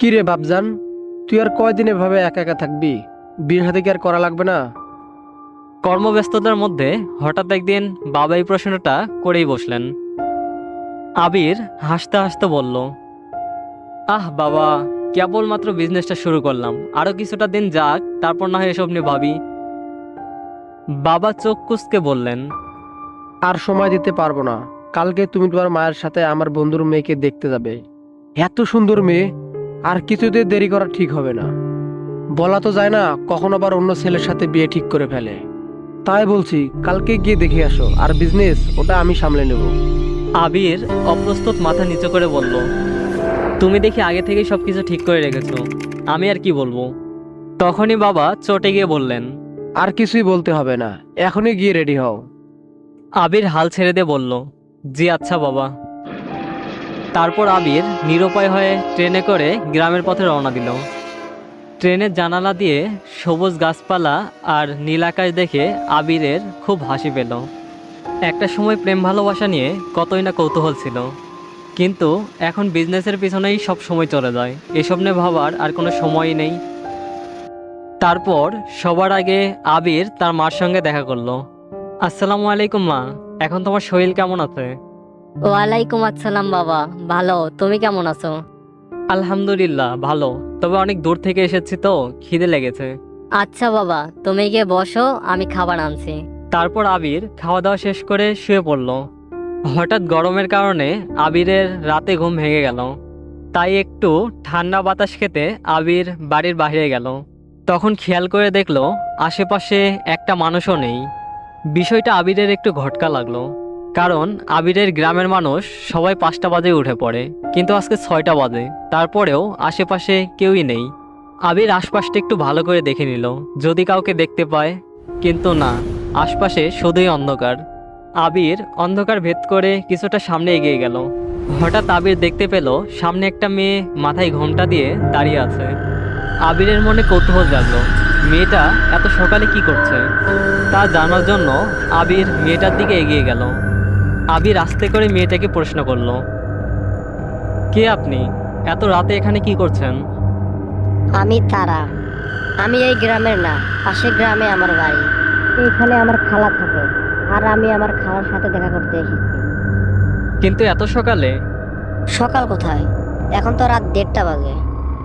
কি রে বাপজান তুই আর কয়দিন এভাবে একা একা থাকবি? বিয়ে হাতে কি আর করা লাগবে না? কর্মব্যস্ততার মধ্যে হঠাৎ একদিন বাবা এই প্রশ্নটা করেই বসলেন। আবির হাসতে হাসতে বলল আহ বাবা কেবলমাত্র বিজনেসটা শুরু করলাম। আরও কিছুটা দিন যাক তারপর না হয় এসব নিয়ে ভাবি। বাবা চোখ কুচকে বললেন আর সময় দিতে পারব না। কালকে তুমি তোমার মায়ের সাথে আমার বন্ধুর মেয়েকে দেখতে যাবে। এত সুন্দর মেয়ে আর কিছুতে দেরি করা ঠিক হবে না। বলা তো যায় না কখন আবার অন্য ছেলের সাথে বিয়ে ঠিক করে ফেলে। তাই বলছি কালকে গিয়ে দেখে আসো আর বিজনেস ওটা আমি সামলে নেব। আবির অপ্রস্তুত মাথা নিচু করে বলল তুমি দেখি আগে থেকেই সব কিছু ঠিক করে রেখেছো আমি আর কি বলব? তখনই বাবা চটে গিয়ে বললেন আর কিছুই বলতে হবে না এখনই গিয়ে রেডি হও। আবির হাল ছেড়ে দিয়ে বলল জি আচ্ছা বাবা। তারপর আবির নিরুপায় হয়ে ট্রেনে করে গ্রামের পথে রওনা দিল। ট্রেনের জানালা দিয়ে সবুজ গাছপালা আর নীল আকাশ দেখে আবিরের খুব হাসি পেল। একটা সময় প্রেম ভালোবাসা নিয়ে কতই না কৌতূহল ছিল। কিন্তু এখন বিজনেসের পিছনেই সব সময় চলে যায়। এসব নিয়ে ভাবার আর কোনো সময়ই নেই। তারপর সবার আগে আবির তার মার সঙ্গে দেখা করল। আসসালামু আলাইকুম মা, এখন তোমার শরীর কেমন আছে? ওয়ালাইকুম আসসালাম বাবা। ভালো তুমি কেমন আছো? আলহামদুলিল্লাহ ভালো। তবে অনেক দূর থেকে এসেছি তো খিদে লেগেছে। আচ্ছা বাবা তুমি গিয়ে বসো আমি খাবার আনছি। তারপর আবির খাওয়া দাওয়া শেষ করে শুয়ে পড়ল। হঠাৎ গরমের কারণে আবিরের রাতে ঘুম ভেঙে গেল। তাই একটু ঠান্ডা বাতাস খেতে আবির বাড়ির বাইরে গেল। তখন খেয়াল করে দেখল আশেপাশে একটা মানুষও নেই। বিষয়টা আবিরের একটু ঘটকা লাগল। কারণ আবিরের গ্রামের মানুষ সবাই পাঁচটা বাজে উঠে পড়ে, কিন্তু আজকে ছয়টা বাজে, তারপরেও আশেপাশে কেউই নেই। আবির আশপাশটা একটু ভালো করে দেখে নিল, যদি কাউকে দেখতে পায়, কিন্তু না, আশপাশে শুধুই অন্ধকার। আবির অন্ধকার ভেদ করে কিছুটা সামনে এগিয়ে গেল। হঠাৎ আবির দেখতে পেল, সামনে একটা মেয়ে মাথায় ঘোমটা দিয়ে দাঁড়িয়ে আছে। আবিরের মনে কৌতূহল জাগলো, মেয়েটা এত সকালে কি করছে? তা জানার জন্য আবির মেয়েটার দিকে এগিয়ে গেল। আবির আস্তে করে মেয়েটাকে প্রশ্ন করল কে আপনি? এত রাতে এখানে কি করছেন? আমি তারা। আমি এই গ্রামের না পাশের গ্রামে আমার বাড়ি। এখানে আমার খালা থাকে আর আমি আমার খালার সাথে দেখা করতে এসেছি। কিন্তু এত সকালে? সকাল কোথায়? এখন তো রাত দেড়টা বাজে।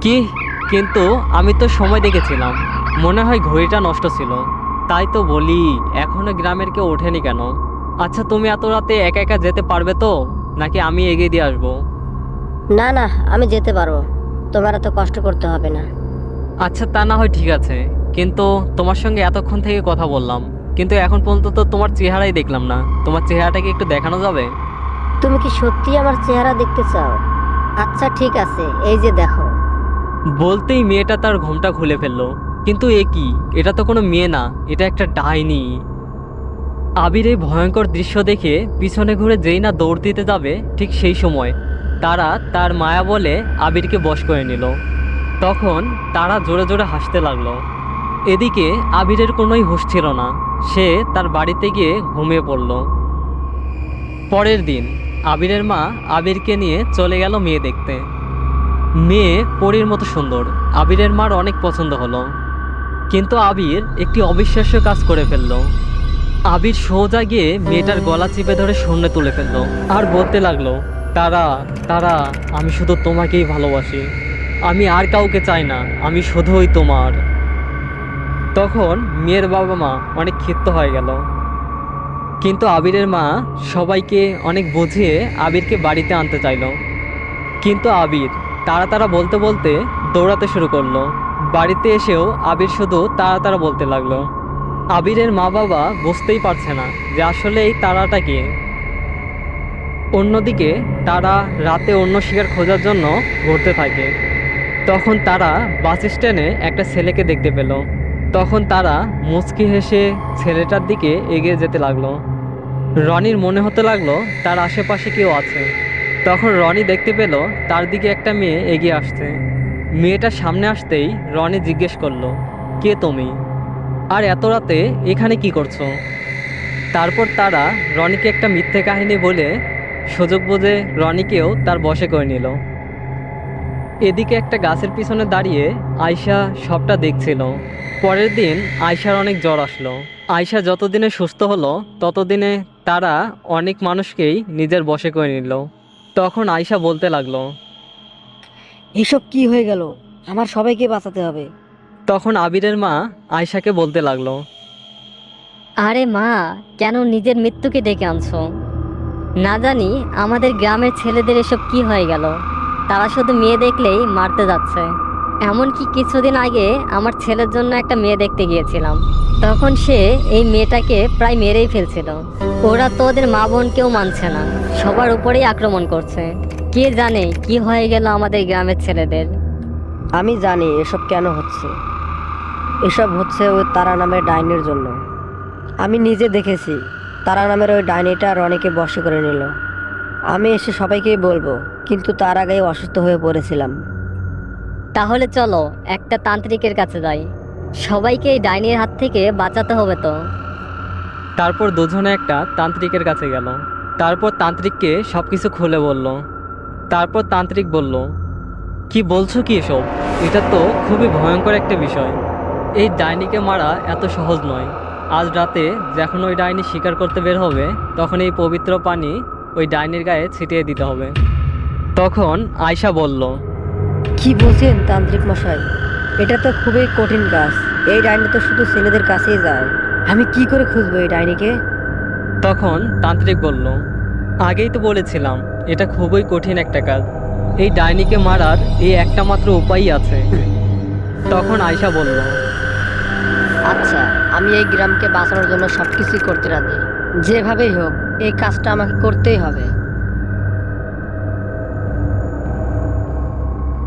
কি? কিন্তু আমি তো সময় দেখেছিলাম। মনে হয় ঘড়িটা নষ্ট ছিল। তাই তো বলি এখনও গ্রামের কেউ ওঠেনি কেন? আচ্ছা তুমি এত রাতে একা একা যেতে পারবে তো? নাকি আমি এগিয়ে দিয়ে আসব? না না আমি যেতে পারব। তোমার এত কষ্ট করতে হবে না। আচ্ছা তা না হয় ঠিক আছে। কিন্তু তোমার সঙ্গে এতক্ষণ থেকে কথা বললাম। কিন্তু এখন পর্যন্ত তো তোমার চেহারাই দেখলাম না। তোমার চেহারাটাকে একটু দেখানো যাবে? তুমি কি সত্যি আমার চেহারা দেখতে চাও? আচ্ছা ঠিক আছে এই যে দেখো। বলতেই মেয়েটা তার ঘোমটা খুলে ফেলল। কিন্তু এ কি? এটা তো কোনো মেয়ে না। এটা একটা ডাইনি। আবির এই ভয়ঙ্কর দৃশ্য দেখে পিছনে ঘুরে যেই না দৌড় দিতে যাবে, ঠিক সেই সময় তারা তার মায়া বলে আবিরকে বশ করে নিল। তখন তারা জোরে জোরে হাসতে লাগল। এদিকে আবিরের কোনোই হুঁশ ছিল না। সে তার বাড়িতে গিয়ে ঘুমিয়ে পড়ল। পরের দিন আবিরের মা আবিরকে নিয়ে চলে গেল মেয়ে দেখতে। মেয়ে পরীর মতো সুন্দর। আবিরের মার অনেক পছন্দ হলো। কিন্তু আবির একটি অবিশ্বাস্য কাজ করে ফেলল। আবির সোজা গিয়ে মেয়েটার গলা চিপে ধরে শূন্য তুলে ফেলল। আর বলতে লাগল, তারা তারা, আমি শুধু তোমাকেই ভালোবাসি। আমি আর কাউকে চাই না, আমি শুধুই তোমার। তখন মেয়ের বাবা মা অনেক ক্ষিপ্ত হয়ে গেল। কিন্তু আবিরের মা সবাইকে অনেক বুঝিয়ে আবিরকে বাড়িতে আনতে চাইলো। কিন্তু আবির তারা তারা বলতে বলতে দৌড়াতে শুরু করল। বাড়িতে এসেও আবির শুধু তারা তারা বলতে লাগল। আবিরের মা বাবা বুঝতেই পারছে না যে আসলে এই তারাটা কে। অন্যদিকে তারা রাতে অন্য শিকার খোঁজার জন্য ঘুরতে থাকে। তখন তারা বাস স্ট্যান্ডে একটা ছেলেকে দেখতে পেল। তখন তারা মুচকি হেসে ছেলেটার দিকে এগিয়ে যেতে লাগল। রনির মনে হতে লাগল তার আশেপাশে কেউ আছে। তখন রনি দেখতে পেল তার দিকে একটা মেয়ে এগিয়ে আসছে। মেয়েটা সামনে আসতেই রনি জিজ্ঞেস করল, কে তুমি? আর এত রাতে এখানে কি করছ? তারপর তারা রনিকে একটা মিথ্যে কাহিনী বলে সুযোগ বুঝে রনিকেও তার বশে করে নিল। এদিকে একটা গাছের পিছনে দাঁড়িয়ে আয়শা সবটা দেখছিল। পরের দিন আয়শার অনেক জ্বর আসলো। আয়শা যতদিনে সুস্থ হলো, ততদিনে তারা অনেক মানুষকেই নিজের বশে করে নিল। তখন আয়শা বলতে লাগল, এসব কি হয়ে গেল? আমার সবাইকে বাঁচাতে হবে। তখন আবিরের মা আয়শাকে বলতে লাগল আরে মা কেন নিজের মৃত্যুকে ডেকে আনছো? না জানি আমাদের গ্রামের ছেলেদের এসব কি হয়ে গেল। তারা শুধু মেয়ে দেখলেই মারতে যাচ্ছে। এমনকি কিছুদিন আগে আমার ছেলের জন্য একটা মেয়ে দেখতে গিয়েছিলাম। তখন সে এই মেয়েটাকে প্রায় মেরেই ফেলছিল। ওরা তো ওদের মা বোনকেও মানছে না। সবার উপরেই আক্রমণ করছে। কে জানে কি হয়ে গেল আমাদের গ্রামের ছেলেদের। আমি জানি এসব কেন হচ্ছে। এসব হচ্ছে ওই তারা নামের ডাইনির জন্য। আমি নিজে দেখেছি তারা নামের ওই ডাইনিটা রনিকে বশে করে নিল। আমি এসে সবাইকেই বলব কিন্তু তার আগেই অসুস্থ হয়ে পড়েছিলাম। তাহলে চলো একটা তান্ত্রিকের কাছে যাই। সবাইকে এই ডাইনির হাত থেকে বাঁচাতে হবে তো। তারপর দুজনে একটা তান্ত্রিকের কাছে গেল। তারপর তান্ত্রিককে সব কিছু খুলে বলল। তারপর তান্ত্রিক বলল কি বলছো কি এসব? এটা তো খুবই ভয়ঙ্কর একটা বিষয়। এই ডাইনিকে মারা এত সহজ নয়। আজ রাতে যখন ওই ডাইনি শিকার করতে বের হবে তখন এই পবিত্র পানি ওই ডাইনির গায়ে ছিটিয়ে দিতে হবে। তখন আয়শা বলল কি বলছেন তান্ত্রিক মশাই? এটা তো খুবই কঠিন কাজ। এই ডাইনি তো শুধু ছেলেদের কাছেই যায়। আমি কি করে খুঁজবো এই ডাইনিকে? তখন তান্ত্রিক বলল আগেই তো বলেছিলাম এটা খুবই কঠিন একটা কাজ। এই ডাইনিকে মারার এই একটা মাত্র উপায়ই আছে। তখন আয়শা বলল আচ্ছা আমি এই গ্রামকে বাঁচানোর জন্য সব কিছুই করতে রাজি। যেভাবেই হোক এই কাজটা আমাকে করতেই হবে।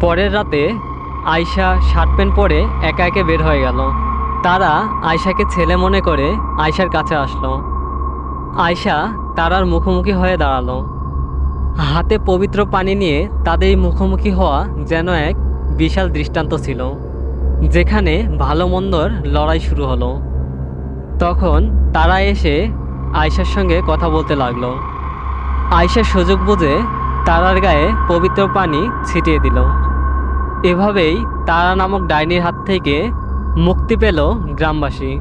পরের রাতে আয়শা শার্ট প্যান্ট পরে একা একে বের হয়ে গেল। তারা আয়শাকে ছেলে মনে করে আয়শার কাছে আসলো। আয়শা তারার মুখোমুখি হয়ে দাঁড়াল। হাতে পবিত্র পানি নিয়ে তাদের মুখোমুখি হওয়া যেন এক বিশাল দৃষ্টান্ত ছিল। যেখানে ভালো মন্দর লড়াই শুরু হলো। তখন তারা এসে আয়সার সঙ্গে কথা বলতে লাগল। আয়শার সুযোগ বুঝে তারার গায়ে পবিত্র পানি ছিটিয়ে দিল। এভাবেই তারা নামক ডাইনির হাত থেকে মুক্তি পেল গ্রামবাসী।